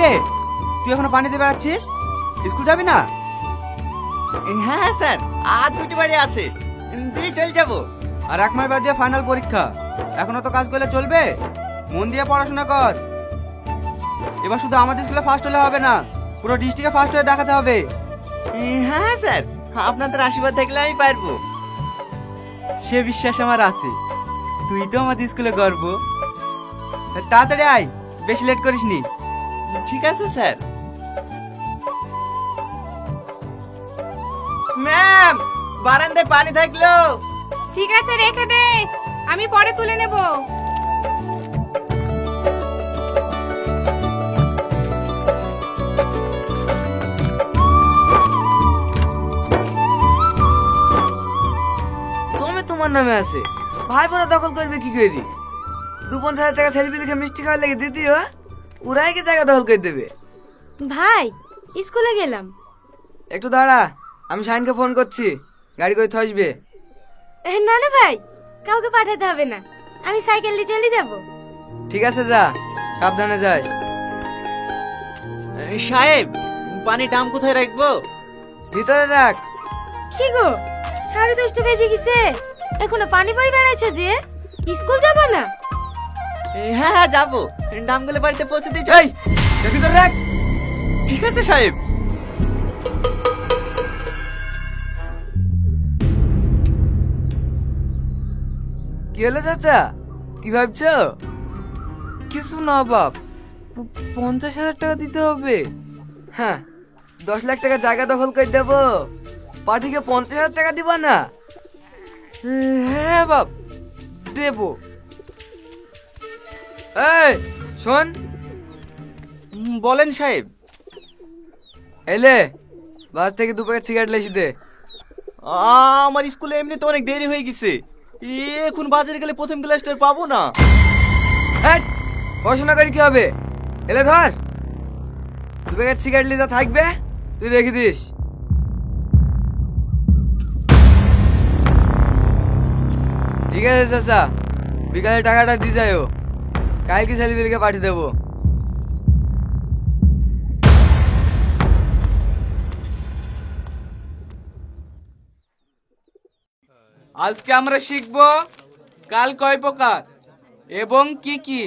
রে তুই এখনও পানিতে বেড়াচ্ছিস? স্কুল যাবি না? হ্যাঁ স্যার। আর দুটি বাড়ি আছে। দিয়ে চলে যাব। আর এক মাস বাদ দিয়ে ফাইনাল পরীক্ষা। এখনও তো কাজ করলে চলবে? মন দিয়ে পড়াশোনা কর। এবার শুধু আমাদের স্কুলে ফার্স্ট হলে হবে না পুরো ডিস্ট্রিক্টে ফার্স্ট হয়ে দেখাতে হবে। হ্যাঁ স্যার। আপনাদের আশীর্বাদ থাকলে আমি পারব। সে বিশ্বাস আমার আছে। তুই তো আমাদের স্কুলে গর্ব। তাড়াতাড়ি আয় বেশি লেট করিস নি ঠিক আছে স্যার। ম্যাম বারান্দায় পানি থাকল। ঠিক আছে রেখে দে। আমি পরে তুলে নেব। জমি তোমার নামে আছে। ভাই বোনা দখল করবে কি করি? দু পঞ্চাশ হাজার টাকা ছেলে পিলিকে মিষ্টি খাওয়া লেগে দিদিও ওরাই কি জায়গা দখল করে দেবে। ভাই স্কুলে গেলাম। একটু দাঁড়া আমি শাহিনকে ফোন করছি গাড়ি করে থসবে এ, না না ভাই কাউকে পাঠাতে হবে না। আমি সাইকেল নিয়ে চলে যাব। ঠিক আছে যা সাবধানে যাস। সাহেব পানি ডাম কোথায় রাখব? ভিতরে রাখ। কি গো সাড়ে দশটা বেজে গেছে। এখনও পানি বই বেড়াইছে যে? স্কুল যাব না? হ্যাঁ হ্যাঁ যাব। ডামগুলো বাড়িতে পৌঁছে দিয়ে এই এটা ভিতরে রাখ। ঠিক আছে, সাহেব। কি হলো, চাচা? কি ভাবছ? কিছু না, বাপ। পঞ্চাশ হাজার টাকা দিতে হবে। হ্যাঁ দশ লাখ টাকা জায়গা দখল করে দেবো। পার্টিকে পঞ্চাশ হাজার টাকা দিবা না? হ্যাঁ বাপ। দেবো। এই শোন। বলেন সাহেব। এলে বাস থেকে দু প্যাকেট সিগারেট লেসি দে। আমার স্কুলে এমনি তো অনেক দেরি হয়ে গেছে। এখন বাজারে গেলে প্রথম ক্লাসটা পাবো না। হ্যাঁ পড়াশোনা করি কি হবে? এলে ধর। দু প্যাকেট সিগারেট লিজা থাকবে তুই রেখে দিস। ঠিক আছে চাচা। বিকালে টাকাটা দিয়ে যাও কালকে ছেলেপিলকে পাঠিয়ে দেবো। আজকে আমরা শিখব কাল কয় প্রকার এবং কি কি।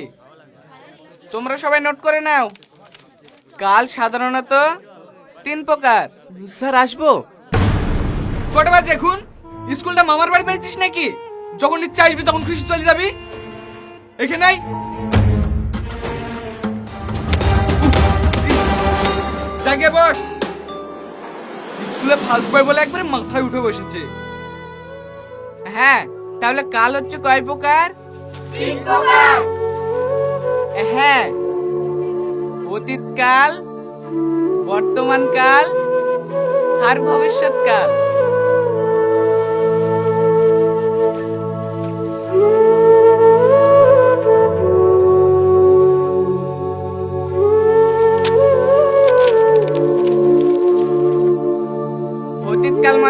তোমরা সবাই নোট করে নাও। কাল সাধারণত তিন প্রকার। স্যার আসব? কটা বাজে এখন? স্কুলটা মামার বাড়ি পেয়েছিস নাকি? যখন ইচ্ছা আসবি তখন খুশি চলে যাবি। এখানে জাগে বস। স্কুলে ফার্স্ট বয় বলে একবারে মাথায় উঠে বসেছে। হ্যাঁ তাহলে কাল হচ্ছে কয় প্রকার? তিন প্রকার। হ্যাঁ অতীতকাল বর্তমানকাল আর ভবিষ্যৎকাল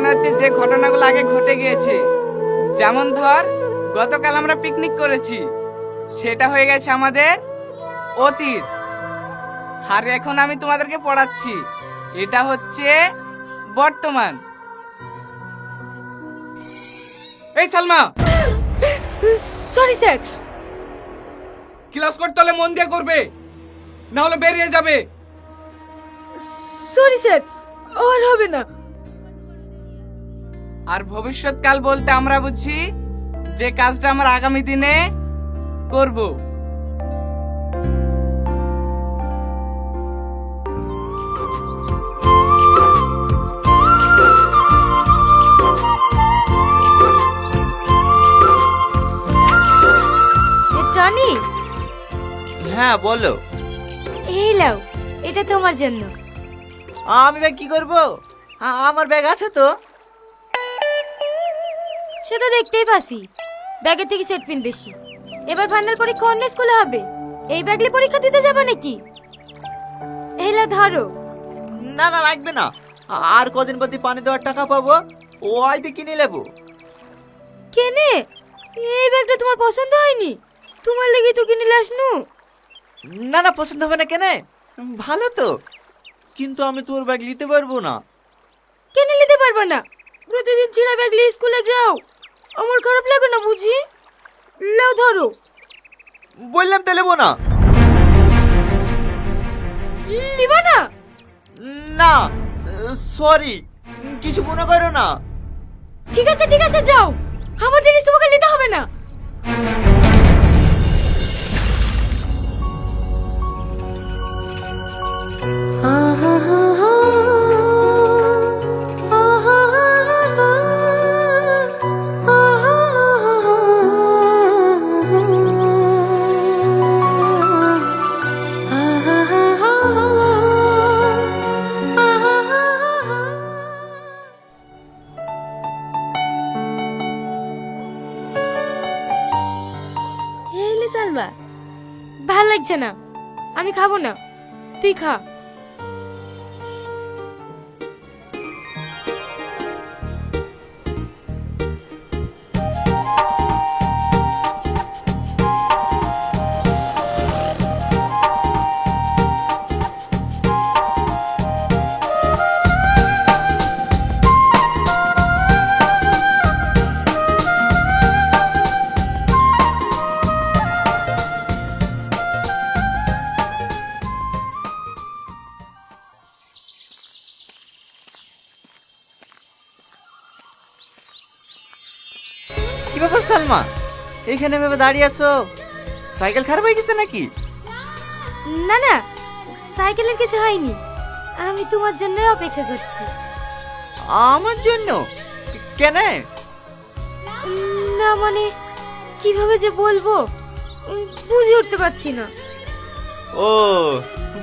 মানে হচ্ছে যে ঘটনাগুলো আগে ঘটে গিয়েছে। যেমন ধর গতকাল আমরা পিকনিক করেছি। সেটা হয়ে গেছে আমাদের অতীত। আর এখন আমি তোমাদেরকে পড়াচ্ছি। এটা হচ্ছে বর্তমান। এই সালমা! সরি স্যার ক্লাস করতে হলে মন দিয়ে করবে। না হলে বেরিয়ে যাবে। সরি স্যার আর হবে না। আর ভবিষ্যৎকাল বলতে আমরা বুঝি যে কাজটা আমরা আগামী দিনে করব। টনি। হ্যাঁ বলো। এই লাও এটা তোমার জন্য। আমি ব্যাগ কি করব? আ- আমার ব্যাগ আছে তো। সে তো দেখতেই পাসি ব্যাগের থেকে সেট পিন বেশি। এবার ফাইনাল পরীক্ষা অন্য স্কুলে হবে। এই ব্যাগলে পরীক্ষা দিতে যাবে নাকি? এইলা ধরো। না না লাগবে না। আর কদিন প্রতি পানি দেওয়ার টাকা পাবো। ওই দিয়ে কিনে নেব। কেনে? এই ব্যাগটা তোমার পছন্দ হয়নি? তোমার লেগে তো কিনে লাসনু না না পছন্দ হবে না কেনে? ভালো তো। কিন্তু আমি তোর ব্যাগ নিতে পারব না। কেন নিতে পারবে না? প্রতিদিন ছিঁড়া ব্যাগ নিয়ে স্কুলে যাও। আমার খারাপ লাগে না বুঝি? লাও ধরো। বললাম তো নেব না? লিবা না না সরি কিছু মনে করো না। ঠিক আছে ঠিক আছে যাও। আমার জিনিস তোমাকে নিতে হবে না। তুই ব্যাপার সালমা? এখানে ভেবে দাঁড়িয়ে আছো? সাইকেল খারাপ হয়ে গেছে নাকি? না না সাইকেলের কিছু হয়নি। আমি তোমার জন্য অপেক্ষা করছি। আমার জন্য? কেন? না মানে কীভাবে যে বলব? বুঝে উঠতে পারছি না। ও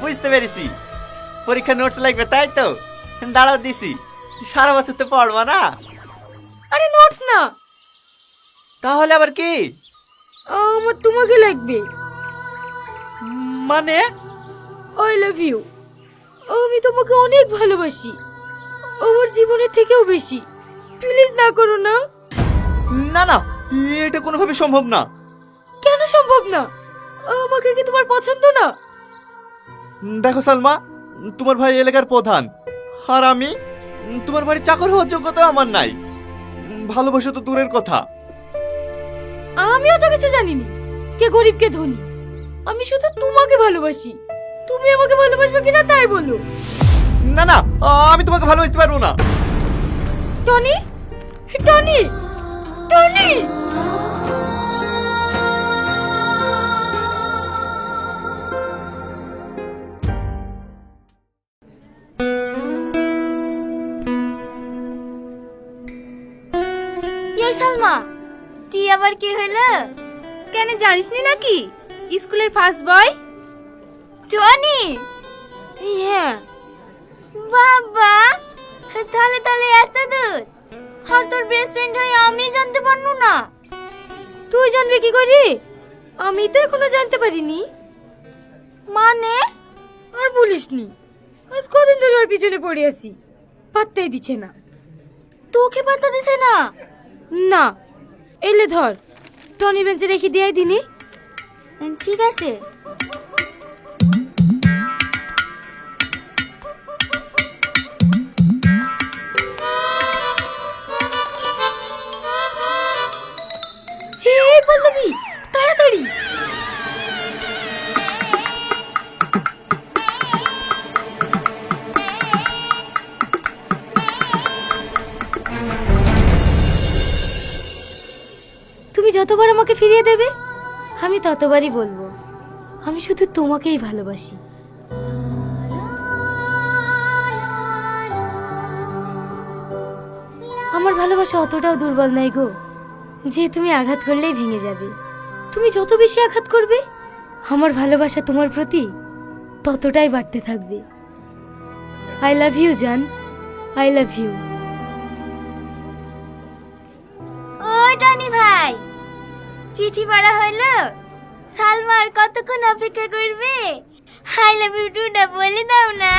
বুঝতে পেরেছি। পরীক্ষা নোটস লাগবে তাই তো? দাঁড়াও দিছি। সারা বছর তো পড়বা না? আরে নোটস না! তাহলে আবার কি? আমার তোমাকে লাগবে। মানে? আই লাভ ইউ আমি তোমাকে অনেক ভালোবাসি। আমার জীবনের থেকেও বেশি। প্লিজ না করো না। না না এটা কোনোভাবে সম্ভব না। কেন সম্ভব না? আমাকে কি তোমার পছন্দ না? দেখো সালমা তোমার ভাই এলাকার প্রধান। আর আমি তোমার বাড়ির চাকর হওয়ার যোগ্যতা আমার নাই। ভালোবাসা তো দূরের কথা। আমিও তো কিছু জানিনি। কে গরিব কে ধনী? আমি শুধু তোমাকে ভালোবাসি। তুমি আমাকে ভালোবাসবে কিনা তাই বলো। না না আমি তোমাকে ভালোবাসতে পারব না। টনি? টনি? টনি? আবার কি হইল কেন জানিসনি নাকি? স্কুলের ফার্স্ট বয় টনি? হ্যাঁ। বাবা, তাহলে তাহলে এত দূর। আর তোর বেস্ট ফ্রেন্ড হয়ে আমি জানতে পারনু না। তুই জানবি কি করি? আমি তো এখনও জানতে পারিনি। মানে? আর বলিসনি। আজ কদিন ধরে ওর পিছনে পড়ে আছি। পাত্তাই দিচ্ছে না। তোকে পাত্তা দিছে না? না। এলে ধর। টনি বেঞ্চে রেখে দিয়ে দিনি। ঠিক আছে। ফিরিয়ে দেবে? আমি ততবারই বলব, আমি শুধু তোমাকেই ভালোবাসি। আমার ভালোবাসা অতটাও দুর্বল নয় গো, যে তুমি আঘাত করলেই ভেঙে যাবে। তুমি যত বেশি আঘাত করবে, আমার ভালোবাসা তোমার প্রতি ততটাই বাড়তে থাকবে। আই লাভ ইউ জান আই লাভ ইউ ও, টনি ভাই! চিঠি পড়া হলো। সালমা আর কতক্ষণ অপেক্ষা করবে? হাই লাভ ইউ টুটা বলে দাও না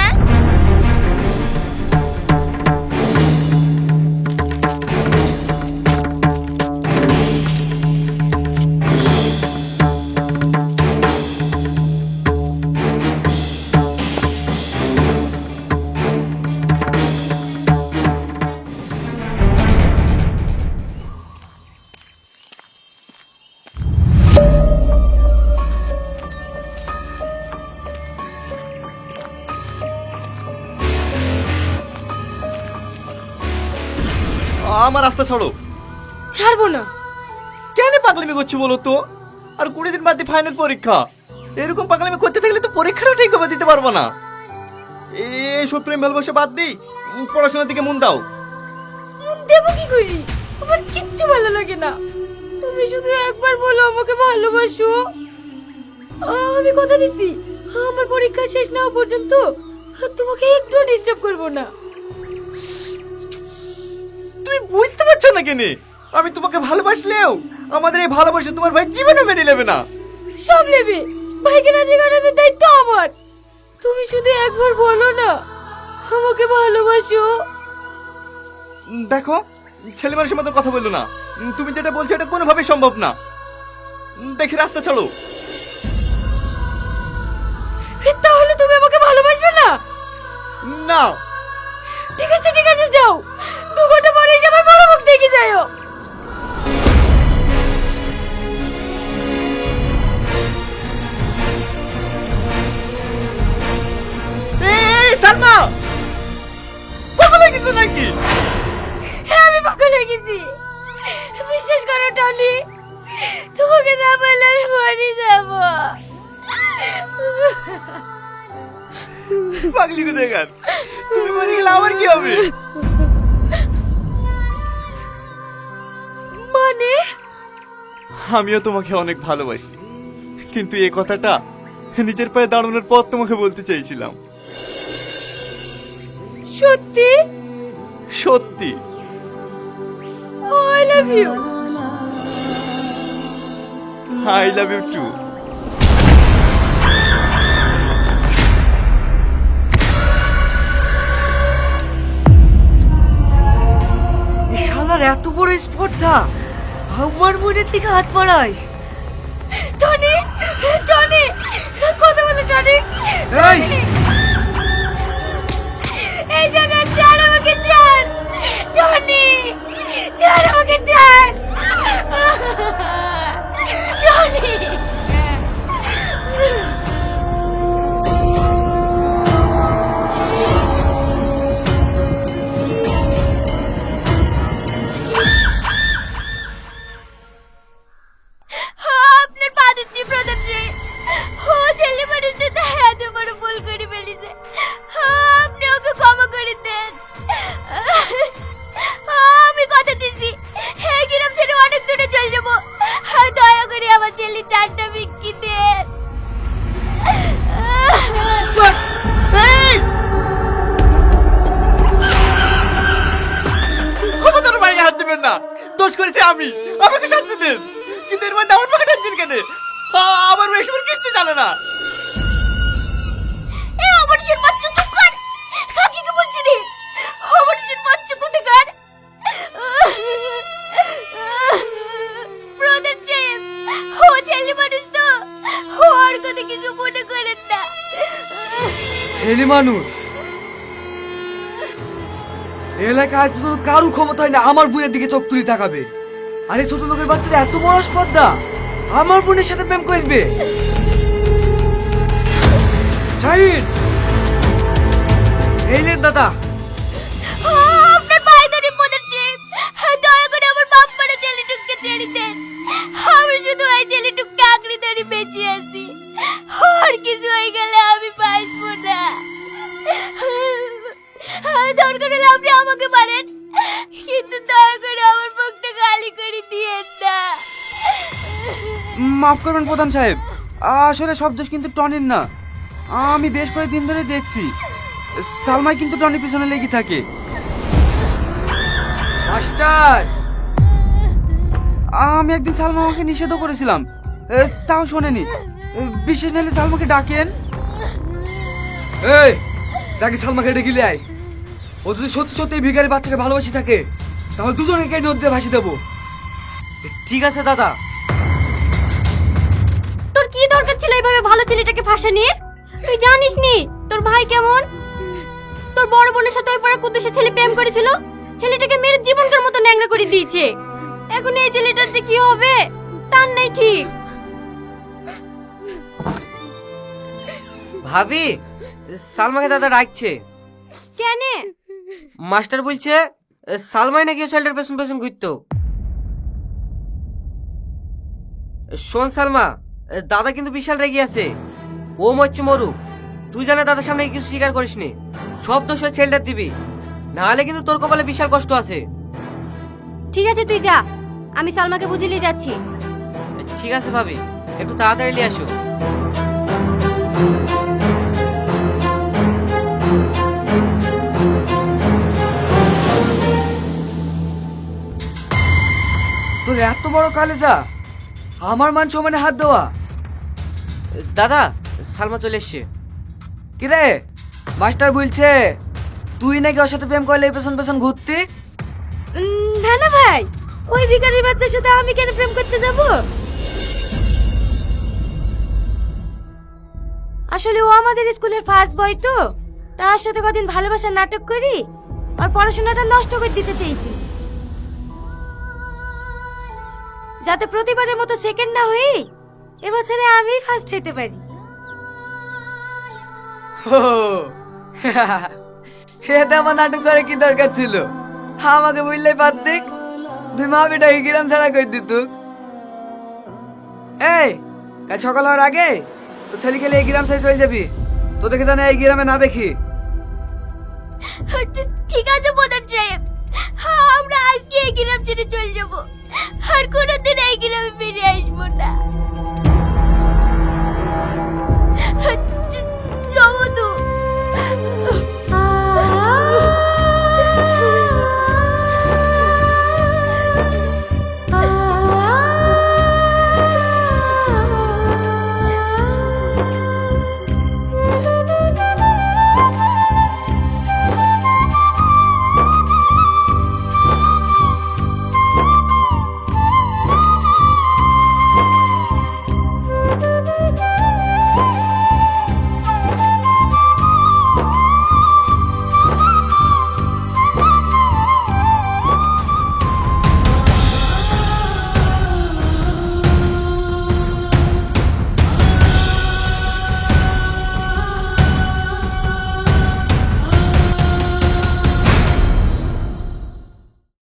আমার রাস্তা ছাড়ো। ছাড়বো না। কেন পাগলামি করছি বলো তো? আর কুড়ি দিন বাদ দিয়ে ফাইনাল পরীক্ষা। এরকম পাগলামি করতে থাকলে তো পরীক্ষাটাও ঠিকভাবে দিতে পারব না। এইসব প্রেম ভালোবাসা বাদ দিই। পড়াশোনার দিকে মন দাও। মন দেবো কি করি? আমার কিচ্ছু ভালো লাগে না। তুমি শুধু একবার বলো আমাকে ভালোবাসো। আমি কথা দিচ্ছি আমার পরীক্ষা শেষ না হওয়া পর্যন্ত তোমাকে একটু ডিস্টার্ব করব না। তুমি বুঝতে পারছ না কেনে? আমি তোমাকে ভালোবাসলেও আমাদের এই ভালোবাসা তোমার ভাই জীবনে মেনে নেবে না। সব নেবে। ভাইকে রাজি করানোর দায়িত্ব আমার। তুমি শুধু একবার বলো না আমাকে ভালোবাসো। দেখো ছেলে মানুষের মতো কথা বলল না। তুমি যেটা বলছো এটা কোনোভাবেই সম্ভব না। দেখি রাস্তা ছাড়ো। তাহলে তুমি আমাকে ভালোবাসবে না? না। ঠিক আছে ঠিক আছে যাও। এসে আমার বড় মুখ দেখে যাও সালমা! পাগল হয়ে গেছো নাকি? হ্যাঁ আমি পাগল হয়ে গেছি। বিশ্বাস করো টনি তোমাকে না বললে আমি মরে যাব। পাগলি কোথায় গান তুমি মরে গেলে আমার কি হবে? আমিও তোমাকে অনেক ভালোবাসি। কিন্তু এ কথাটা নিজের পায়ে দাঁড়ানোর পর তোমাকে বলতে চাইছিলাম সত্যি? সত্যি। I love you I love you too শালার এত বড় স্পর্ধা। আমার বোনের থেকে হাত পড়ায় টনি টনি কথা বলো টনি। এই! এই জায়গায় ছাড় আমাকে ছাড় টনি ছাড় আমাকে ছাড় দোষ করেছি আমি। আমাকে শাস্তি দিন। কিন্তু এর মধ্যে আমার পকেট দিন কেন? আমার মেয়ে এসবের কিচ্ছু জানে না। এই অমরশীর বাচ্চা চুপ কর। কাকিকে বলছি রে অমরশীর বাচ্চা কোথাকার ব্রাদার জেম ও ছেলে মানুষ তো। ওর কথা কিছু মনে করেন না। ছেলে মানুষ? এলাকায় আজ পর্যন্ত কারু ক্ষমতা হয় না, আমার বোনের দিকে চোখ তুলি তাকাবে। আরে, ছোট লোকের বাচ্চারা এত বড় স্পর্ধা আমার বোনের সাথে প্রেম করবে। শাহিন! এই লেন দাদা। আপনার পায়ে ধরে ব্রাদার জেম দয়া করে আমার বাপ মারা ছেলেটুককে ছেড়ে দেন। আমি শুধু ওই ছেলেটুককে আঁকড়ে ধরে বেঁচে আছি। আর কিছু হয়ে গেলে আমি বাঁচবো না। দরকার হলে আপনি আমাকে পারেন কিন্তু দয়া করে আমার মুখটা গালি করে দিয়েন না। মাফ করবেন প্রধান সাহেব। আসলে সব দোষ কিন্তু টনির না। আমি বেশ কয়েকদিন ধরে দেখছি। সালমাই কিন্তু টনির পিছনে লেগে থাকে। মাস্টার! আমি একদিন সালমা আমাকে করেছিলাম। তাও শোনেনি। বিশেষ নাহলে সালমাকে ডাকেন। এই, যাকে সালমাকে ডেকে আয়। ও যদি সত্যি সত্যি এই ভিখারি বাচ্চাকে ভালোবাসি থাকে তাহলে দুজনকে নদীতে ভাসি দেবো। ঠিক আছে দাদা। তোর কি দরকার ছিল এইভাবে ভালো ছেলেটাকে ফাঁসা নিয়ে তুই জানিস নি তোর ভাই কেমন? তোর বড় বোনের সাথে ওই পাড়া কুদ্দুসের ছেলে প্রেম করেছিল? ছেলেটাকে মেরে জীবনটার মতো ন্যাংরা করে দিয়েছে। এখন এই ছেলেটার যে কি হবে তার নেই ঠিক। ভাবি সালমাকে দাদা ডাকছে। কেন? মাস্টার বলছে সালমাই নাকি ছেলেটার পেছন পেছন ঘুরতো? শোন সালমা দাদা কিন্তু বিশাল রেগে আছে। ও মরছে মরু। তুই জানে দাদার সামনে কিছু স্বীকার করিস নি সব দোষ ওই ছেলেটার দিবি। নাহলে কিন্তু তোর কপালে বিশাল কষ্ট আছে। ঠিক আছে তুই যা। আমি সালমাকে বুঝিয়ে নিয়ে যাচ্ছি। ঠিক আছে ভাবি। একটু তাড়াতাড়ি নিয়ে আসো। এত বড় কালেজা? আমার মান সমানে হাত দেওয়া। দাদা সালমা চলে এসছে। কিরে? মাস্টার বলছে তুই নাকি ওর সাথে প্রেম করলে এই পেছন পেছন ঘুরতি? না না ভাই ওই ভিখারির বাচ্চার সাথে আমি কেন প্রেম করতে যাব? আসলে ও আমাদের স্কুলের ফার্স্ট বয় তো তার সাথে কদিন ভালোবাসার নাটক করি আর পড়াশোনাটা নষ্ট করে দিতে চাইছি। যাতে প্রতিবারের মতো সেকেন্ড না হই এবছরে আমি ফার্স্ট হতে পারি। ও এতে আমার নাটক করে কি দরকার ছিল? আমাকে বললেই পারতিক তুই মা বেটা গ্রাম ছাড়া করে দিত? এই কাল সকাল হওয়ার আগে তো ছেলে গেলে এই গ্রাম সাইজ হয়ে যাবি। তো দেখে জানে এই গ্রামে না দেখি। ঠিক আছে প্রধান সাহেব। আমরা আজকে এই গ্রাম ছেড়ে চলে যাব। আর কোনোদিন এই গ্রামে ফিরে আসব না।